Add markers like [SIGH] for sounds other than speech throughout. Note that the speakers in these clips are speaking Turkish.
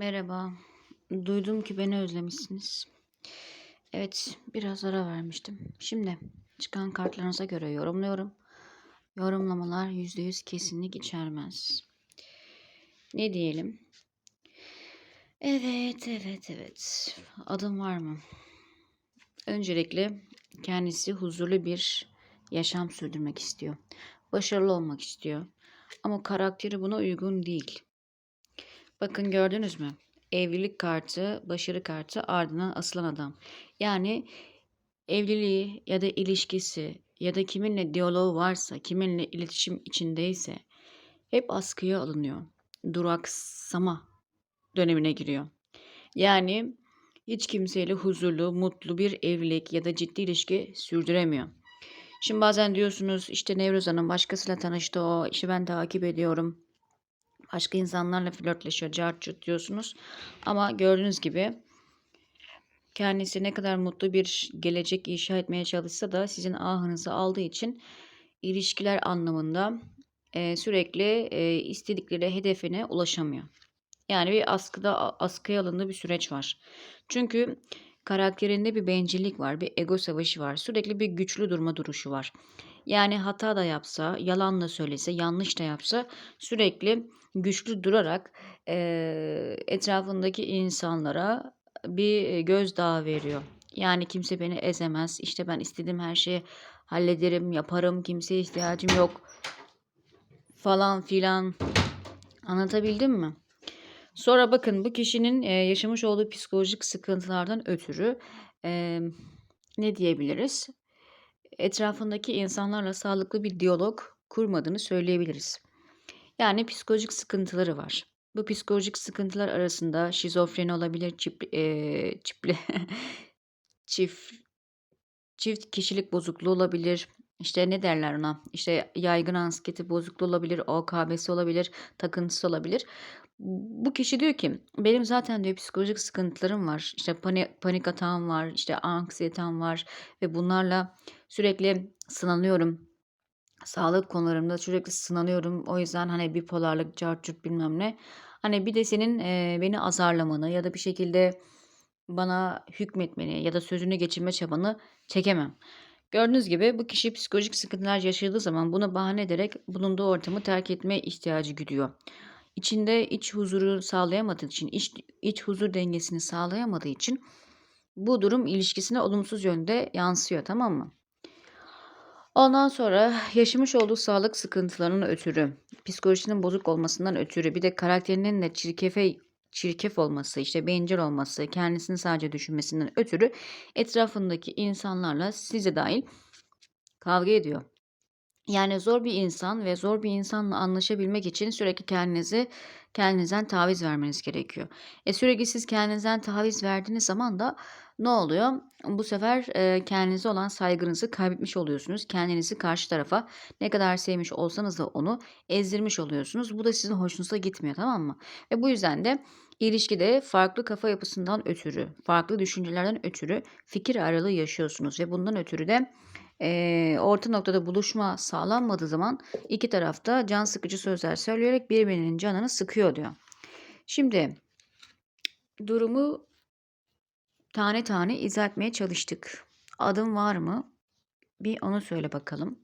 Merhaba. Duydum ki beni özlemişsiniz. Evet, biraz ara vermiştim. Şimdi çıkan kartlarınıza göre yorumluyorum. Yorumlamalar %100 kesinlik içermez. Ne diyelim? Evet, evet, evet. Adım var mı? Öncelikle kendisi huzurlu bir yaşam sürdürmek istiyor. Başarılı olmak istiyor. Ama karakteri buna uygun değil. Bakın gördünüz mü? Evlilik kartı, başarı kartı ardından asılan adam. Yani evliliği ya da ilişkisi ya da kiminle diyaloğu varsa, kiminle iletişim içindeyse hep askıya alınıyor. Duraksama dönemine giriyor. Yani hiç kimseyle huzurlu, mutlu bir evlilik ya da ciddi ilişki sürdüremiyor. Şimdi bazen diyorsunuz işte Nevruz Hanım başkasıyla tanıştı o, işte ben takip ediyorum başka insanlarla flörtleşiyor, cart curt diyorsunuz. Ama gördüğünüz gibi kendisi ne kadar mutlu bir gelecek inşa etmeye çalışsa da sizin ahınızı aldığı için ilişkiler anlamında e, sürekli e, istedikleri hedefine ulaşamıyor. Yani bir askıda askıya alındığı bir süreç var. Çünkü karakterinde bir bencillik var, bir ego savaşı var. Sürekli bir güçlü durma duruşu var. Yani hata da yapsa, yalan da söylese, yanlış da yapsa sürekli güçlü durarak eee, etrafındaki insanlara bir gözdağı veriyor. Yani kimse beni ezemez. İşte ben istediğim her şeyi hallederim, yaparım. Kimseye ihtiyacım yok falan filan. Anlatabildim mi? Sonra bakın bu kişinin e, yaşamış olduğu psikolojik sıkıntılardan ötürü e, ne diyebiliriz? Etrafındaki insanlarla sağlıklı bir diyalog kurmadığını söyleyebiliriz. Yani psikolojik sıkıntıları var. Bu psikolojik sıkıntılar arasında şizofreni olabilir, çift, e, çiple, [LAUGHS] çift, çift kişilik bozukluğu olabilir. İşte ne derler ona? İşte yaygın anksiyete bozukluğu olabilir, OKB'si olabilir, takıntısı olabilir. Bu kişi diyor ki benim zaten diyor psikolojik sıkıntılarım var. İşte panik, panik atağım var, işte anksiyetem var ve bunlarla sürekli sınanıyorum. Sağlık konularımda sürekli sınanıyorum. O yüzden hani bipolarlık, cart bilmem ne. Hani bir de senin e, beni azarlamanı ya da bir şekilde bana hükmetmeni ya da sözünü geçirme çabanı çekemem. Gördüğünüz gibi bu kişi psikolojik sıkıntılar yaşadığı zaman bunu bahane ederek bulunduğu ortamı terk etme ihtiyacı güdüyor. İçinde iç huzuru sağlayamadığı için, iç, iç huzur dengesini sağlayamadığı için bu durum ilişkisine olumsuz yönde yansıyor tamam mı? Ondan sonra yaşamış olduğu sağlık sıkıntılarının ötürü, psikolojisinin bozuk olmasından ötürü, bir de karakterinin de çirkefe çirkef olması, işte bencil olması, kendisini sadece düşünmesinden ötürü etrafındaki insanlarla size dahil kavga ediyor. Yani zor bir insan ve zor bir insanla anlaşabilmek için sürekli kendinizi kendinizden taviz vermeniz gerekiyor. E sürekli siz kendinizden taviz verdiğiniz zaman da ne oluyor? Bu sefer e, kendinize olan saygınızı kaybetmiş oluyorsunuz. Kendinizi karşı tarafa ne kadar sevmiş olsanız da onu ezdirmiş oluyorsunuz. Bu da sizin hoşunuza gitmiyor tamam mı? Ve bu yüzden de ilişkide farklı kafa yapısından ötürü, farklı düşüncelerden ötürü fikir aralığı yaşıyorsunuz. Ve bundan ötürü de e, orta noktada buluşma sağlanmadığı zaman iki tarafta can sıkıcı sözler söyleyerek birbirinin canını sıkıyor diyor. Şimdi durumu tane tane izah etmeye çalıştık. Adım var mı? Bir onu söyle bakalım.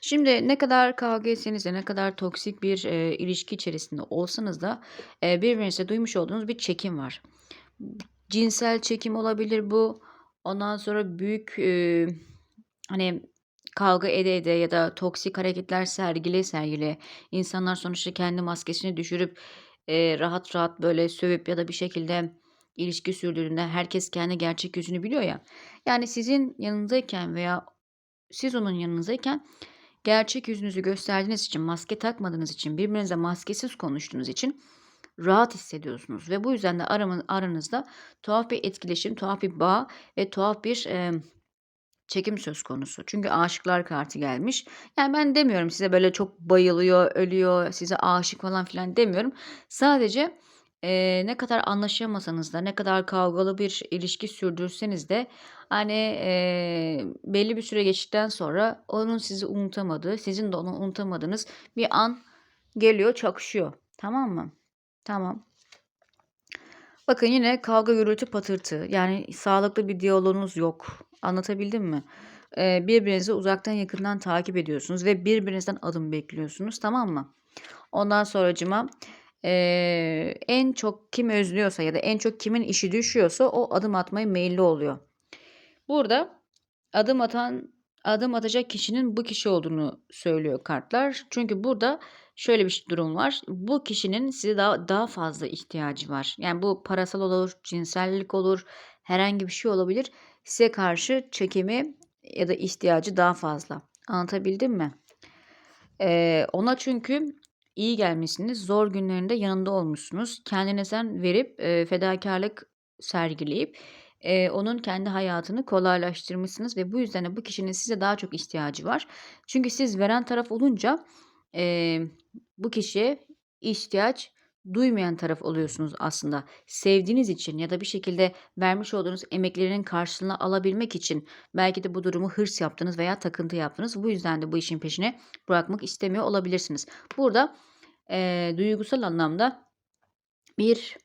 Şimdi ne kadar kavga etseniz de ne kadar toksik bir e, ilişki içerisinde olsanız da e, birbirinize duymuş olduğunuz bir çekim var. Cinsel çekim olabilir bu. Ondan sonra büyük e, hani kavga ede ede ya da toksik hareketler sergile sergile insanlar sonuçta kendi maskesini düşürüp e, rahat rahat böyle sövüp ya da bir şekilde ilişki sürdüğünde herkes kendi gerçek yüzünü biliyor ya. Yani sizin yanınızdayken veya siz onun yanınızdayken gerçek yüzünüzü gösterdiğiniz için, maske takmadığınız için, birbirinize maskesiz konuştuğunuz için rahat hissediyorsunuz. Ve bu yüzden de aranızda tuhaf bir etkileşim, tuhaf bir bağ ve tuhaf bir e, çekim söz konusu. Çünkü aşıklar kartı gelmiş. Yani ben demiyorum size böyle çok bayılıyor, ölüyor, size aşık falan filan demiyorum. Sadece e, ne kadar anlaşamasanız da, ne kadar kavgalı bir ilişki sürdürseniz de hani e, belli bir süre geçtikten sonra onun sizi unutamadığı, sizin de onu unutamadığınız bir an geliyor, çakışıyor. Tamam mı? Tamam. Bakın yine kavga gürültü patırtı. Yani sağlıklı bir diyaloğunuz yok. Anlatabildim mi? Ee, birbirinizi uzaktan yakından takip ediyorsunuz ve birbirinizden adım bekliyorsunuz tamam mı? Ondan sonracıma eee, en çok kim özlüyorsa ya da en çok kimin işi düşüyorsa o adım atmaya meyilli oluyor. Burada adım atan adım atacak kişinin bu kişi olduğunu söylüyor kartlar. Çünkü burada şöyle bir durum var. Bu kişinin size daha daha fazla ihtiyacı var. Yani bu parasal olur, cinsellik olur, herhangi bir şey olabilir. Size karşı çekimi ya da ihtiyacı daha fazla. Anlatabildim mi? Ee, ona çünkü iyi gelmişsiniz. Zor günlerinde yanında olmuşsunuz. Kendinizden verip e, fedakarlık sergileyip e, onun kendi hayatını kolaylaştırmışsınız ve bu yüzden de bu kişinin size daha çok ihtiyacı var. Çünkü siz veren taraf olunca e, bu kişiye ihtiyaç duymayan taraf oluyorsunuz aslında. Sevdiğiniz için ya da bir şekilde vermiş olduğunuz emeklerinin karşılığını alabilmek için belki de bu durumu hırs yaptınız veya takıntı yaptınız. Bu yüzden de bu işin peşine bırakmak istemiyor olabilirsiniz. Burada e, duygusal anlamda bir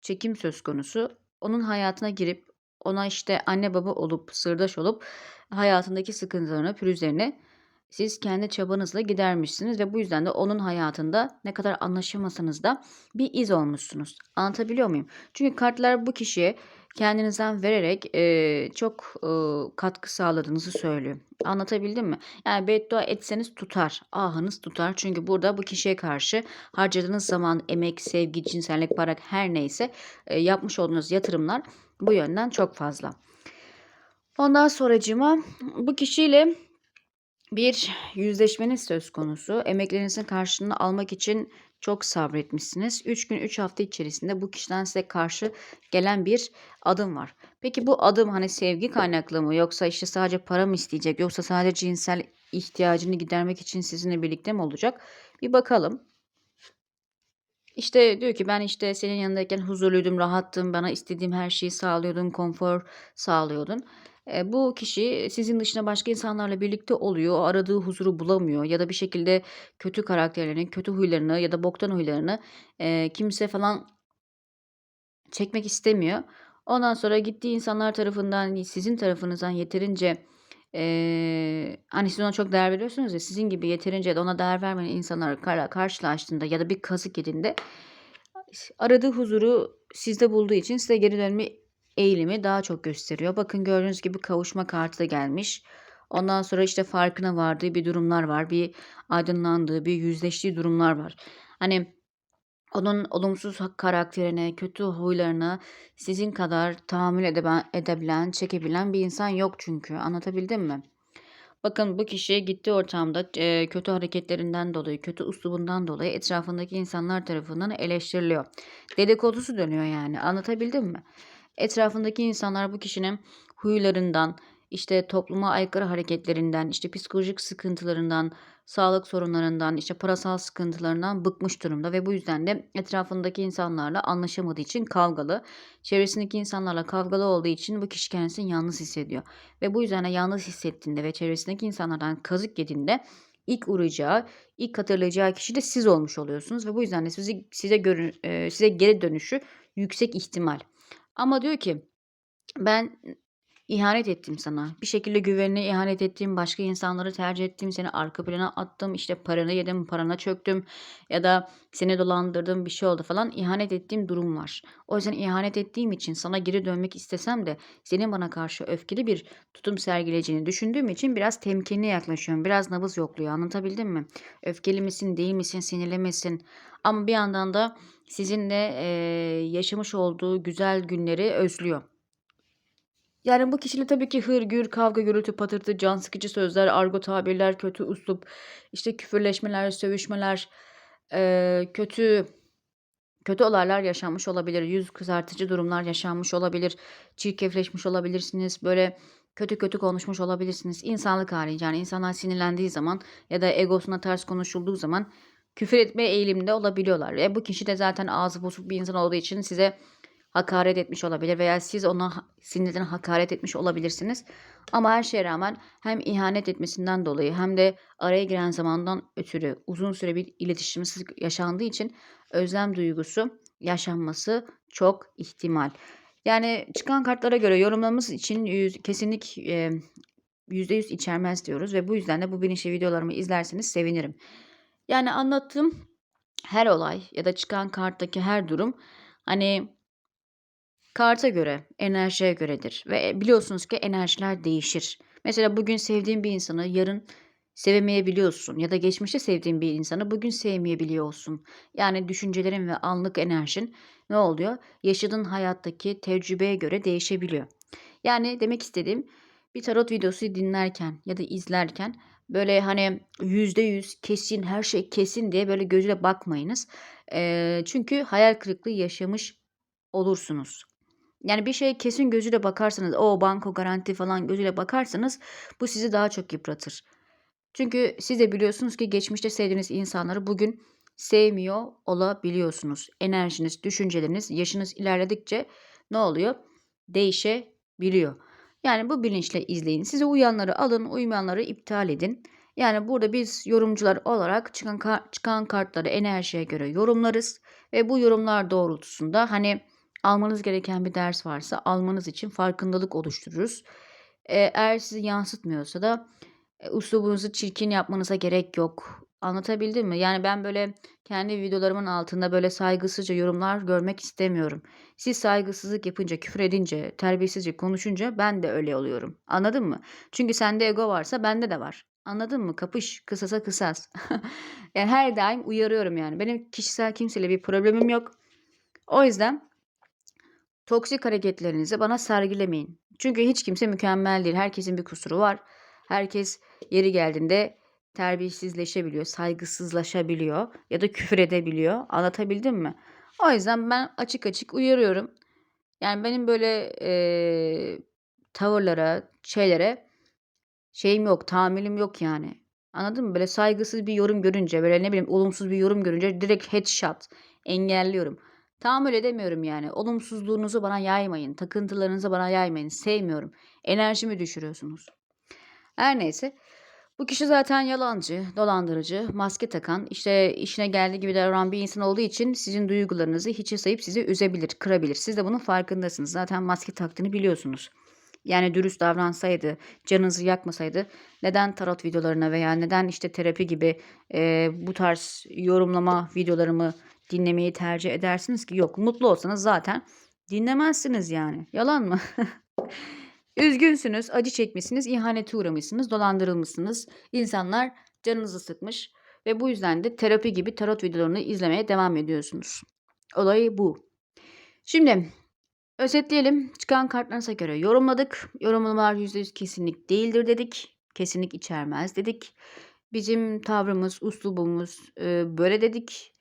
çekim söz konusu. Onun hayatına girip ona işte anne baba olup sırdaş olup hayatındaki sıkıntılarını, pürüzlerini siz kendi çabanızla gidermişsiniz ve bu yüzden de onun hayatında ne kadar anlaşamasanız da bir iz olmuşsunuz. Anlatabiliyor muyum? Çünkü kartlar bu kişiye kendinizden vererek e, çok e, katkı sağladığınızı söylüyor. Anlatabildim mi? Yani beddua etseniz tutar. Ahınız tutar. Çünkü burada bu kişiye karşı harcadığınız zaman, emek, sevgi, cinsellik, para her neyse e, yapmış olduğunuz yatırımlar bu yönden çok fazla. Ondan sonracıma bu kişiyle bir yüzleşmeniz söz konusu. Emeklerinizin karşılığını almak için çok sabretmişsiniz. 3 gün 3 hafta içerisinde bu kişiden size karşı gelen bir adım var. Peki bu adım hani sevgi kaynaklı mı yoksa işte sadece para mı isteyecek yoksa sadece cinsel ihtiyacını gidermek için sizinle birlikte mi olacak? Bir bakalım. İşte diyor ki ben işte senin yanındayken huzurluydum, rahattım, bana istediğim her şeyi sağlıyordun, konfor sağlıyordun. Bu kişi sizin dışında başka insanlarla birlikte oluyor, aradığı huzuru bulamıyor ya da bir şekilde kötü karakterlerini, kötü huylarını ya da boktan huylarını kimse falan çekmek istemiyor. Ondan sonra gittiği insanlar tarafından, sizin tarafınızdan yeterince Eee, hani siz ona çok değer veriyorsunuz ya sizin gibi yeterince de ona değer vermeyen insanlar karşılaştığında ya da bir kazık yediğinde aradığı huzuru sizde bulduğu için size geri dönme eğilimi daha çok gösteriyor. Bakın gördüğünüz gibi kavuşma kartı da gelmiş. Ondan sonra işte farkına vardığı bir durumlar var. Bir aydınlandığı, bir yüzleştiği durumlar var. Hani onun olumsuz karakterine, kötü huylarına sizin kadar tahammül edebilen, çekebilen bir insan yok çünkü. Anlatabildim mi? Bakın bu kişi gittiği ortamda e, kötü hareketlerinden dolayı, kötü uslubundan dolayı etrafındaki insanlar tarafından eleştiriliyor. Dedikodusu dönüyor yani. Anlatabildim mi? Etrafındaki insanlar bu kişinin huylarından, işte topluma aykırı hareketlerinden, işte psikolojik sıkıntılarından, sağlık sorunlarından, işte parasal sıkıntılarından bıkmış durumda ve bu yüzden de etrafındaki insanlarla anlaşamadığı için kavgalı. Çevresindeki insanlarla kavgalı olduğu için bu kişi kendisini yalnız hissediyor. Ve bu yüzden de yalnız hissettiğinde ve çevresindeki insanlardan kazık yediğinde ilk uğrayacağı, ilk hatırlayacağı kişi de siz olmuş oluyorsunuz ve bu yüzden de sizi, size, görün, size geri dönüşü yüksek ihtimal. Ama diyor ki ben İhanet ettim sana. Bir şekilde güvenine ihanet ettim. Başka insanları tercih ettim. Seni arka plana attım. işte paranı yedim, parana çöktüm. Ya da seni dolandırdım bir şey oldu falan. İhanet ettiğim durum var. O yüzden ihanet ettiğim için sana geri dönmek istesem de senin bana karşı öfkeli bir tutum sergileyeceğini düşündüğüm için biraz temkinli yaklaşıyorum. Biraz nabız yokluyor. Anlatabildim mi? Öfkeli misin, değil misin, sinirli misin? Ama bir yandan da sizinle e, yaşamış olduğu güzel günleri özlüyor. Yani bu kişiyle tabii ki hırgür, kavga, gürültü, patırtı, can sıkıcı sözler, argo tabirler, kötü uslup, işte küfürleşmeler, sövüşmeler, eee, kötü kötü olaylar yaşanmış olabilir. Yüz kızartıcı durumlar yaşanmış olabilir. Çirkefleşmiş olabilirsiniz. Böyle kötü kötü konuşmuş olabilirsiniz. İnsanlık hali yani insanlar sinirlendiği zaman ya da egosuna ters konuşulduğu zaman küfür etme eğiliminde olabiliyorlar. Ve bu kişi de zaten ağzı bozuk bir insan olduğu için size hakaret etmiş olabilir veya siz ona sinirden hakaret etmiş olabilirsiniz. Ama her şeye rağmen hem ihanet etmesinden dolayı hem de araya giren zamandan ötürü uzun süre bir iletişimsizlik yaşandığı için özlem duygusu yaşanması çok ihtimal. Yani çıkan kartlara göre yorumlamamız için yüz, kesinlik e, %100 içermez diyoruz ve bu yüzden de bu bilinçli videolarımı izlerseniz sevinirim. Yani anlattığım her olay ya da çıkan karttaki her durum hani karta göre, enerjiye göredir ve e, biliyorsunuz ki enerjiler değişir. Mesela bugün sevdiğin bir insanı yarın sevemeyebiliyorsun ya da geçmişte sevdiğin bir insanı bugün sevmeyebiliyorsun. Yani düşüncelerin ve anlık enerjin ne oluyor? Yaşadığın hayattaki tecrübeye göre değişebiliyor. Yani demek istediğim bir tarot videosu dinlerken ya da izlerken böyle hani yüzde yüz kesin her şey kesin diye böyle gözüyle bakmayınız. Eee, çünkü hayal kırıklığı yaşamış olursunuz. Yani bir şeye kesin gözüyle bakarsanız, o banko garanti falan gözüyle bakarsanız bu sizi daha çok yıpratır. Çünkü siz de biliyorsunuz ki geçmişte sevdiğiniz insanları bugün sevmiyor olabiliyorsunuz. Enerjiniz, düşünceleriniz, yaşınız ilerledikçe ne oluyor? Değişebiliyor. Yani bu bilinçle izleyin. Size uyanları alın, uymayanları iptal edin. Yani burada biz yorumcular olarak çıkan, çıkan kartları enerjiye göre yorumlarız. Ve bu yorumlar doğrultusunda hani almanız gereken bir ders varsa almanız için farkındalık oluştururuz. Ee, eğer sizi yansıtmıyorsa da e, çirkin yapmanıza gerek yok. Anlatabildim mi? Yani ben böyle kendi videolarımın altında böyle saygısızca yorumlar görmek istemiyorum. Siz saygısızlık yapınca, küfür edince, terbiyesizce konuşunca ben de öyle oluyorum. Anladın mı? Çünkü sende ego varsa bende de var. Anladın mı? Kapış, kısasa kısas. [LAUGHS] yani her daim uyarıyorum yani. Benim kişisel kimseyle bir problemim yok. O yüzden toksik hareketlerinizi bana sergilemeyin. Çünkü hiç kimse mükemmel değil. Herkesin bir kusuru var. Herkes yeri geldiğinde terbiyesizleşebiliyor, saygısızlaşabiliyor ya da küfür edebiliyor. Anlatabildim mi? O yüzden ben açık açık uyarıyorum. Yani benim böyle eee, tavırlara, şeylere şeyim yok, tahammülüm yok yani. Anladın mı? Böyle saygısız bir yorum görünce, böyle ne bileyim olumsuz bir yorum görünce direkt headshot engelliyorum. Tahammül edemiyorum yani. Olumsuzluğunuzu bana yaymayın. Takıntılarınızı bana yaymayın. Sevmiyorum. Enerjimi düşürüyorsunuz. Her neyse. Bu kişi zaten yalancı, dolandırıcı, maske takan, işte işine geldiği gibi davranan bir insan olduğu için sizin duygularınızı hiçe sayıp sizi üzebilir, kırabilir. Siz de bunun farkındasınız. Zaten maske taktığını biliyorsunuz. Yani dürüst davransaydı, canınızı yakmasaydı neden tarot videolarına veya neden işte terapi gibi e, bu tarz yorumlama videolarımı dinlemeyi tercih edersiniz ki? Yok, mutlu olsanız zaten dinlemezsiniz yani. Yalan mı? [LAUGHS] Üzgünsünüz, acı çekmişsiniz, ihanete uğramışsınız, dolandırılmışsınız. İnsanlar canınızı sıkmış ve bu yüzden de terapi gibi tarot videolarını izlemeye devam ediyorsunuz. Olay bu. Şimdi özetleyelim. Çıkan kartlarınıza göre yorumladık. Yorumlamalar %100 kesinlik değildir dedik. Kesinlik içermez dedik. Bizim tavrımız, uslubumuz böyle dedik.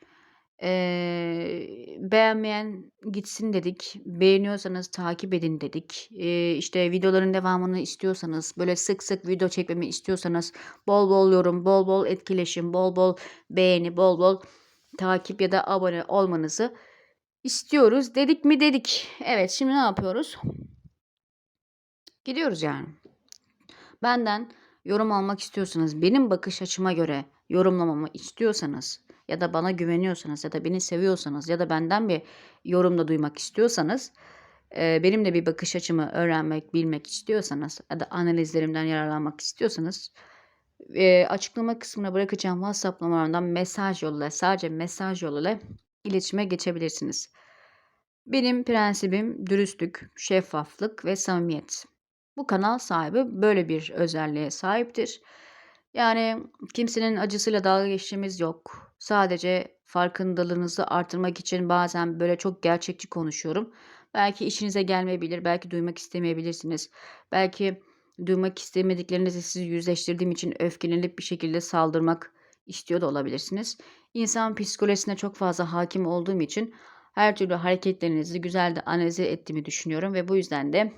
Eee, beğenmeyen gitsin dedik. Beğeniyorsanız takip edin dedik. Eee, işte videoların devamını istiyorsanız, böyle sık sık video çekmemi istiyorsanız bol bol yorum, bol bol etkileşim, bol bol beğeni, bol bol takip ya da abone olmanızı istiyoruz. Dedik mi dedik. Evet, şimdi ne yapıyoruz? Gidiyoruz yani. Benden yorum almak istiyorsanız, benim bakış açıma göre yorumlamamı istiyorsanız ya da bana güveniyorsanız ya da beni seviyorsanız ya da benden bir yorum da duymak istiyorsanız benim de bir bakış açımı öğrenmek, bilmek istiyorsanız ya da analizlerimden yararlanmak istiyorsanız e, açıklama kısmına bırakacağım WhatsApp numaramdan mesaj yoluyla sadece mesaj yoluyla iletişime geçebilirsiniz. Benim prensibim dürüstlük, şeffaflık ve samimiyet. Bu kanal sahibi böyle bir özelliğe sahiptir. Yani kimsenin acısıyla dalga geçtiğimiz yok. Sadece farkındalığınızı artırmak için bazen böyle çok gerçekçi konuşuyorum. Belki işinize gelmeyebilir, belki duymak istemeyebilirsiniz. Belki duymak istemediklerinizi sizi yüzleştirdiğim için öfkelenip bir şekilde saldırmak istiyor da olabilirsiniz. İnsan psikolojisine çok fazla hakim olduğum için her türlü hareketlerinizi güzel de analize ettiğimi düşünüyorum ve bu yüzden de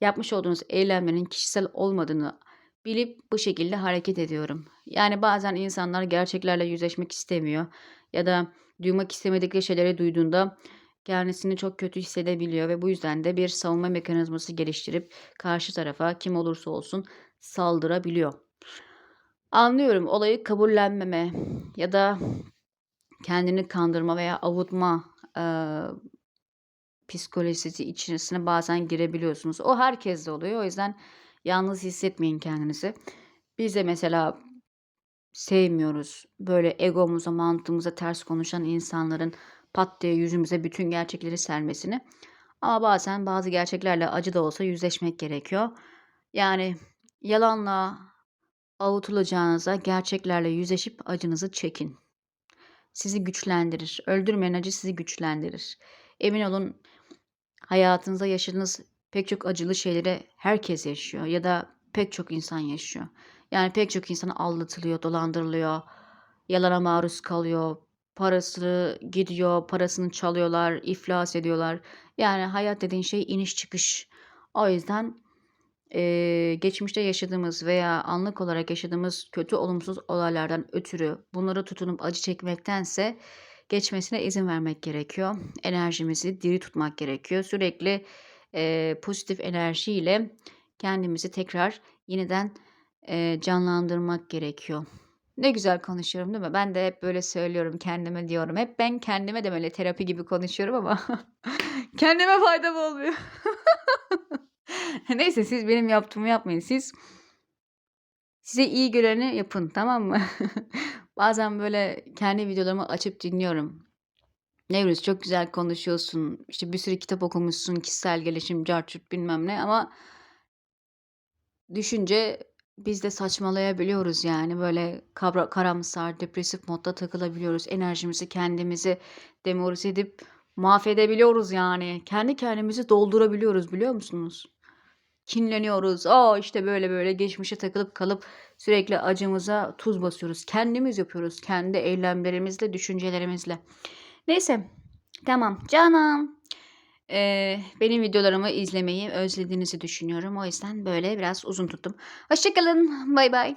yapmış olduğunuz eylemlerin kişisel olmadığını bilip bu şekilde hareket ediyorum. Yani bazen insanlar gerçeklerle yüzleşmek istemiyor ya da duymak istemedikleri şeyleri duyduğunda kendisini çok kötü hissedebiliyor ve bu yüzden de bir savunma mekanizması geliştirip karşı tarafa kim olursa olsun saldırabiliyor. Anlıyorum olayı kabullenmeme ya da kendini kandırma veya avutma eee, psikolojisi içerisine bazen girebiliyorsunuz. O herkeste oluyor. O yüzden yalnız hissetmeyin kendinizi. Biz de mesela sevmiyoruz böyle egomuza, mantığımıza ters konuşan insanların pat diye yüzümüze bütün gerçekleri sermesini. Ama bazen bazı gerçeklerle acı da olsa yüzleşmek gerekiyor. Yani yalanla avutulacağınıza gerçeklerle yüzleşip acınızı çekin. Sizi güçlendirir. Öldürmeyen acı sizi güçlendirir. Emin olun hayatınızda yaşadığınız pek çok acılı şeyleri herkes yaşıyor ya da pek çok insan yaşıyor. Yani pek çok insan aldatılıyor, dolandırılıyor, yalana maruz kalıyor, parası gidiyor, parasını çalıyorlar, iflas ediyorlar. Yani hayat dediğin şey iniş çıkış. O yüzden eee, geçmişte yaşadığımız veya anlık olarak yaşadığımız kötü olumsuz olaylardan ötürü bunları tutunup acı çekmektense geçmesine izin vermek gerekiyor. Enerjimizi diri tutmak gerekiyor. Sürekli eee, pozitif enerjiyle kendimizi tekrar yeniden eee, canlandırmak gerekiyor. Ne güzel konuşuyorum değil mi? Ben de hep böyle söylüyorum kendime diyorum. Hep ben kendime de böyle terapi gibi konuşuyorum ama [LAUGHS] kendime faydam olmuyor. [LAUGHS] Neyse siz benim yaptığımı yapmayın. Siz size iyi geleni yapın tamam mı? [LAUGHS] Bazen böyle kendi videolarımı açıp dinliyorum. Nevruz çok güzel konuşuyorsun. İşte bir sürü kitap okumuşsun. Kişisel gelişim, carçurt bilmem ne ama düşünce biz de saçmalayabiliyoruz yani. Böyle kabra, karamsar, depresif modda takılabiliyoruz. Enerjimizi kendimizi demoralize edip mahvedebiliyoruz yani. Kendi kendimizi doldurabiliyoruz biliyor musunuz? Kinleniyoruz. Aa işte böyle böyle geçmişe takılıp kalıp sürekli acımıza tuz basıyoruz. Kendimiz yapıyoruz. Kendi eylemlerimizle, düşüncelerimizle. Neyse. Tamam. Canım. Ee, benim videolarımı izlemeyi özlediğinizi düşünüyorum. O yüzden böyle biraz uzun tuttum. Hoşçakalın. Bay bay.